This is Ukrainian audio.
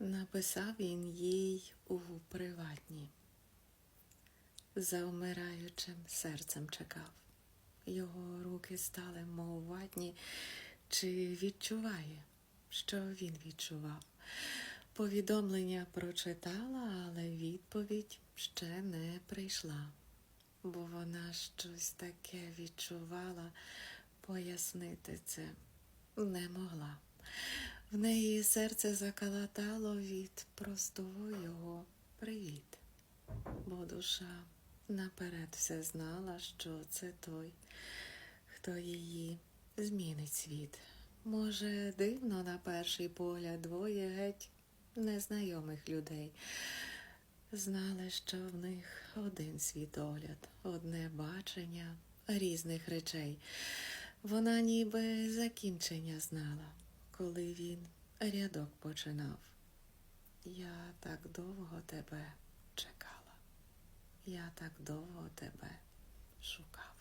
Написав він їй у приватні. За вмираючим серцем чекав. Його руки стали мов ватні. Чи відчуває, що він відчував? Повідомлення прочитала, але відповідь ще не прийшла, бо вона щось таке відчувала, пояснити це не могла. В неї серце закалатало від простого його привіт, бо душа наперед все знала, що це той, хто її змінить світ. Може, дивно на перший погляд двоє геть незнайомих людей. Знали, що в них один світогляд, одне бачення різних речей. Вона ніби закінчення знала, коли він рядок починав. Я так довго тебе чекала, я так довго тебе шукала.